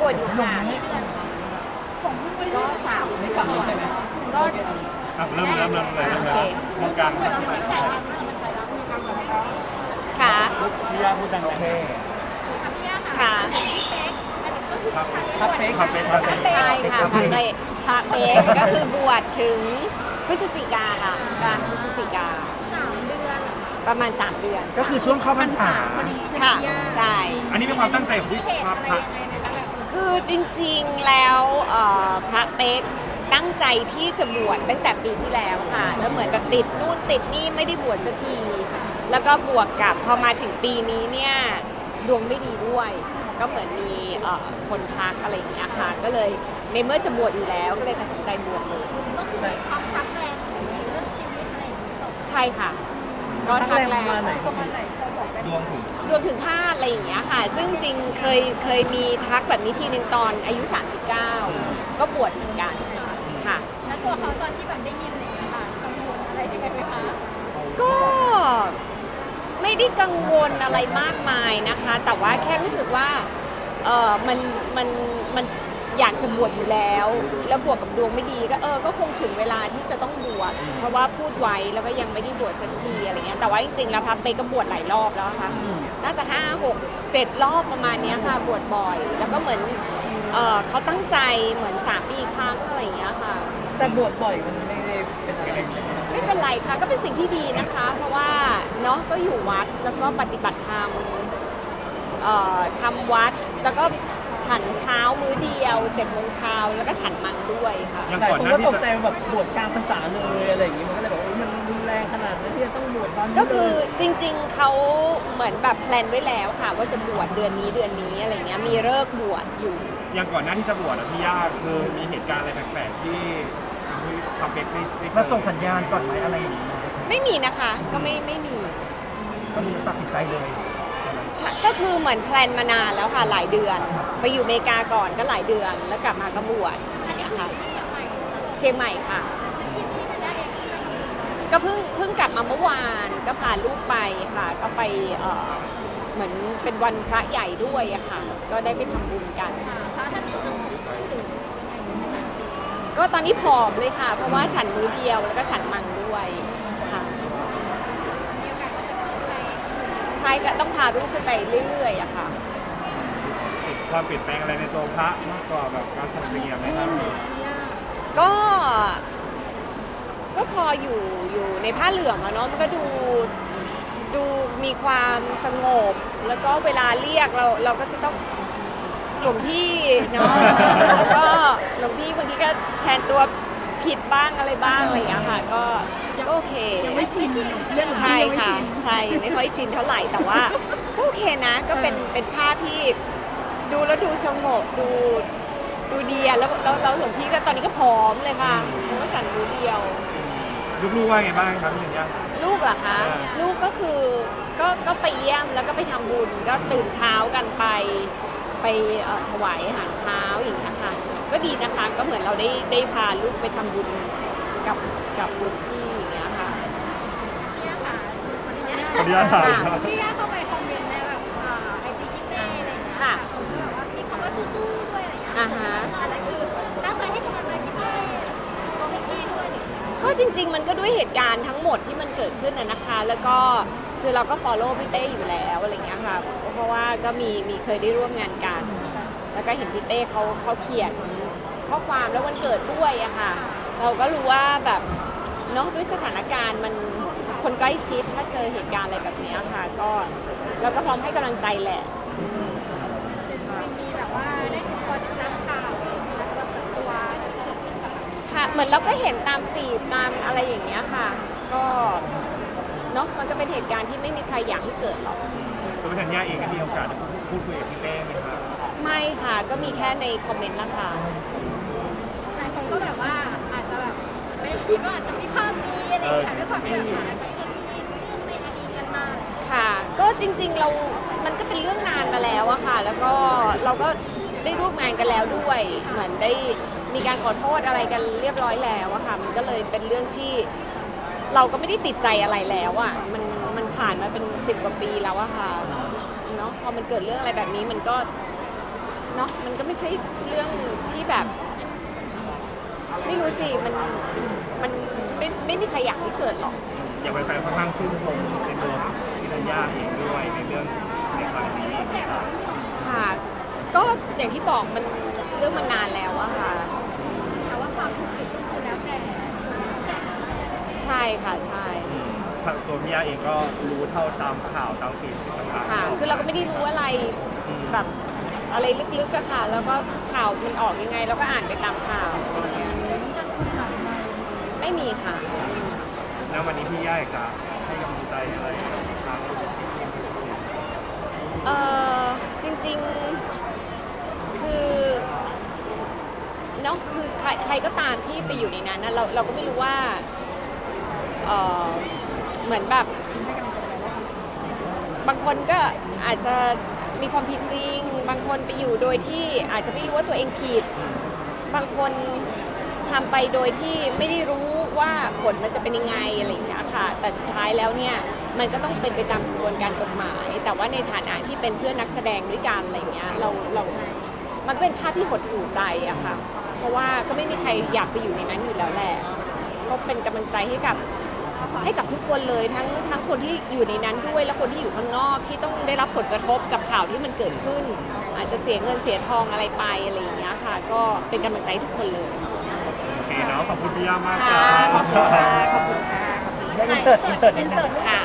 บวชอยู่ค่ะก็สามไม่สั่งใช่ไหมก็อะเริ่มเริ่มเริ่มเลยเริ่มเลยโอเคตรงกลางค่ะพี่ย่าพูดดังโอเคค่ะครับพับเป๊กครับเป็นครับเป็นใช่ค่ะพระเอกพระเอกก็คือบวชถึงพฤศจิกาค่ะกลางพฤศจิกาประมาณ 3 เดือน ก็คือช่วงเข้าพรรษาค่ะ ใช่ อันนี้เป็นความตั้งใจของพี่พระพระ คือจริงๆแล้วเอ่อพระเป๊กตั้งใจที่จะบวชตั้งแต่ปีที่แล้วค่ะ แล้วเหมือนแบบติดนู่นติดนี่ไม่ได้บวชสักที แล้วก็บวกกับพอมาถึงปีนี้เนี่ยดวงไม่ดีด้วย ก็เหมือนมีเอ่อคนทักอะไรอย่างเงี้ยค่ะ ก็เลยในเมื่อจะบวชอยู่แล้วก็เลยตัดสินใจบวชเลยก็คือมีความทักแรงใช่ไหมเรื่องชีวิตอะไรอย่างนี้หรอใช่ค่ะ ก็ทักแรงประมาณไหนดวงถึงรวมถึงค่าตุอะไรอย่างเงี้ยค่ะ ซึ่งจริงเคยเคยมีทักแบบนี้ทีหนึ่งตอนอายุ 39 ก็บวชเหมือนกันค่ะ แล้วตัวเขาตอนที่แบบได้ยินอะไรอย่างเงี้ยค่ะกังวลอะไรยังไงไหมคะก็ไม่ได้กังวลอะไรมากมายนะคะ แต่ว่าแค่รู้สึกว่าเออมันมันมัน อยากจะบวชอยู่แล้ว แล้วบวกกับดวงไม่ดีก็เออก็คงถึงเวลาที่จะต้องบวชเพราะว่าพูดไว้แล้วก็ยังไม่ได้บวชสักทีอะไรเงี้ยแต่ว่าจริงๆแล้วพับเปก็บวชหลายรอบแล้วค่ะน่าจะห้าหกเจ็ดรอบประมาณเนี้ยค่ะบวชบ่อย แล้วก็เหมือนเออเขาตั้งใจเหมือนสามปีครั้งอะไรอย่างเงี้ยค่ะ แต่บวชบ่อยมันไม่ได้เป็นอะไรใช่ไหมไม่เป็นไรค่ะก็เป็นสิ่งที่ดีนะคะ เพราะว่าเนาะก็อยู่วัดแล้วก็ปฏิบัติธรรมเอ่อทำวัดแล้วก็ ฉันเช้ามื้อเดียวเจ็ดโมงเช้าแล้วก็ฉันมังด้วยค่ะ ยังหลายก่อนคนหน้าก็ที่ตกจะใจว่าแบบบวชกลางพรรษาเลยอะไรอย่างงี้มันก็เลยบอกว่ามันรุนแรงขนาดนั้นที่จะต้องบวชตอนนี้ก็คือเลยจริงๆ เขาเหมือนแบบแพลนไว้แล้วค่ะ ว่าจะบวชเดือนนี้เดือนนี้อะไรเงี้ยมีเลิกษ์บวชอยู่ ยังก่อนหน้าที่จะบวชอะพี่ย่าคือมีเหตุการณ์อะไรแปลกๆที่ที่ทำเป็กไม่ไม่เคยเราส่งสัญญาณก่อนไหมอะไรอย่างนี้นะไม่มีนะคะก็ไม่ไม่มีก็มีตัดสินใจเลย ใช่ก็คือเหมือนแพลนมานานแล้วค่ะหลายเดือน ไปอยู่อเมริกาก่อนก็หลายเดือน แล้วกลับมาก็บวชอันนี้นะคือคะอยู่ที่เชียงใหม่เหรอเชียงใหม่ค่ะที่ที่ไม่ได้เองที่ไปทำงานก็เพิ่งเพิ่งกลับมาเมื่อวานก็พาลูกไปค่ะ ก็ไปเอ่อเหมือนเป็นวันพระใหญ่ด้วยอะค่ะ ก็ได้ไปทำบุญกันพระท่านรู้สึกดีขึ้นหรือยังไงไหมคะก็ตอนนี้ผอมเลยค่ะ เพราะว่าฉันมื้อเดียวแล้วก็ฉันมังด้วยค่ะมีโอกาสก็จะขึ้นไปใช่ก็ต้องพาลูกขึ้นไปเรื่อยๆอะค่ะ ความเปลี่ยนแปลงอะไรในตัวพระมากกว่าแบบการสังเวียนไหมครับก็ก็พออยู่อยู่ในผ้าเหลืองอะเนาะมันก็ดูดูมีความสงบ แล้วก็เวลาเรียกเราเราก็จะต้องหลวงพี่เนาะแล้วก็หลวงพี่บางทีก็แทนตัวผิดบ้างอะไรบ้างอะไรอย่างเงี้ยค่ะ ก็ก็โอเคยังไม่ชินเรื่องใช่ค่ะใช่ไม่ค่อยชินเท่าไหร่แต่ว่าก็โอเคนะ ก็เป็นเป็นภาพที่ ดูแล้วดูสงบดูดูดีอะแล้วแล้วแล้วหลวงพี่ก็ตอนนี้ก็พร้อมเลยค่ะเพราะว่าฉันรู้เดียว ลูกๆว่าไงบ้างครับพี่ธัญญา ลูกเหรอคะ อ่า ลูกก็คือก็ก็ไปเยี่ยมแล้วก็ไปทำบุญก็ตื่นเช้ากันไป ไปเอ่อถวายอาหารเช้าอย่างเงี้ยค่ะ ก็ดีนะคะก็เหมือนเราได้ได้พาลูกไปทำบุญกับกับหลวงพี่อย่างเงี้ยค่ะเนี่ยค่ะคนนี้ขออนุญาตถามครับ พี่ย่าเข้าไป จริง ๆ มันก็ด้วยเหตุการณ์ทั้งหมดที่มันเกิดขึ้นนะนะคะ แล้วก็คือเราก็ follow พี่เต้อยู่แล้วอะไรเงี้ยค่ะ เพราะว่าก็มีมีเคยได้ร่วมงานกัน แล้วก็เห็นพี่เต้เขาเขาเขียนข้อความแล้ววันเกิดด้วยอะค่ะ เราก็รู้ว่าแบบเนาะด้วยสถานการณ์มันคนใกล้ชิดถ้าเจอเหตุการณ์อะไรแบบเนี้ยค่ะ ก็เราก็พร้อมให้กำลังใจแหละ มีแบบว่าได้พอติดตามข่าวอาจจะเปิดตัวเกิดขึ้นกับแบบ ค่ะเห มือนเราก็เห็นตามฟีดตามอะไรอย่างเงี้ยค่ะ ก็เนาะมันก็เป็นเหตุการณ์ที่ไม่มีใครอยากให้เกิดหรอกตัวพี่ธัญญาเองได้มีโอกาสได้พูดคุยกับพี่เต้ไหมครับไม่ค่ะก็มีแค่ในคอมเมนต์ละค่ะ หลายคนก็แบบว่าอาจจะแบบไม่คิดว่าอาจจะมีภาพนี้อะไรอย่างเงี้ยด้วยความที่แบบอาจจะเคยมีเรื่องในอดีตกันมาค่ะ ก็จริงๆเรา มันก็เป็นเรื่องนานมาแล้วอะค่ะ แล้วก็เราก็ได้ร่วมงานกันแล้วด้วย เหมือนได้ มีการขอโทษอะไรกันเรียบร้อยแล้วอะค่ะ มันก็เลยเป็นเรื่องที่เราก็ไม่ได้ติดใจอะไรแล้วอะมันมันผ่านมาเป็นสิบกว่าปีแล้วอะค่ะเนาะพอมันเกิดเรื่องอะไรแบบนี้มันก็เนาะมันก็ไม่ใช่เรื่องที่แบบ ไม่รู้สิมันมันไม่ไม่มีใครอยากให้เกิดหรอก อย่างแฟนๆค่อนข้างชื่นชมในตัวพี่ธัญญาเองด้วยในเรื่องในครั้งนี้ครับค่ะ ก็อย่างที่บอกมันเรื่องมันนานแล้วอะค่ะ แต่ว่าความถูกผิดก็คือแล้วแต่ ใช่ค่ะใช่ ทางตัวพี่ย่าเองก็รู้เท่าตามข่าวตามฟีดต่างๆค่ะ คือเราก็ไม่ได้รู้อะไรแบบอะไรลึกๆอะค่ะ แล้วก็ข่าวมันออกยังไงเราก็อ่านไปตามข่าวอะไรอย่างเงี้ยไม่มีค่ะ แล้ววันนี้พี่ย่าอยากจะให้กำลังใจอะไรทางเออจริงๆ คือเนาะคือใครใครก็ตามที่ไปอยู่ในนั้นนะเราเราก็ไม่รู้ว่า เออเหมือนแบบบางคนก็อาจจะมีความผิดจริง บางคนไปอยู่โดยที่อาจจะไม่รู้ว่าตัวเองผิด บางคนทำไปโดยที่ไม่ได้รู้ว่าผลมันจะเป็นยังไงอะไรอย่างเงี้ยค่ะ แต่สุดท้ายแล้วเนี่ยมันก็ต้องเป็นไปตามกระบวนการกฎหมาย แต่ว่าในฐานะที่เป็นเพื่อนนักแสดงด้วยกันอะไรเงี้ยเราเรามันก็เป็นภาพที่หดหู่ใจอะค่ะ เพราะว่าก็ไม่มีใครอยากไปอยู่ในนั้นอยู่แล้วแหละก็เป็นกำลังใจให้กับ ให้กับทุกคนเลยทั้งทั้งคนที่อยู่ในนั้นด้วยและคนที่อยู่ข้างนอกที่ต้องได้รับผลกระทบกับข่าวที่มันเกิดขึ้น อาจจะเสียเงินเสียทองอะไรไปอะไรอย่างเงี้ยค่ะ ก็เป็นกำลังใจให้ทุกคนเลย โอเคเนาะขอบคุณพี่ย่ามากค่ะจ้าขอบคุณค่ะ ขอบคุณค่ะ ได้อินเสิร์ตอินเสิร์ตนิดนึง ค่ะ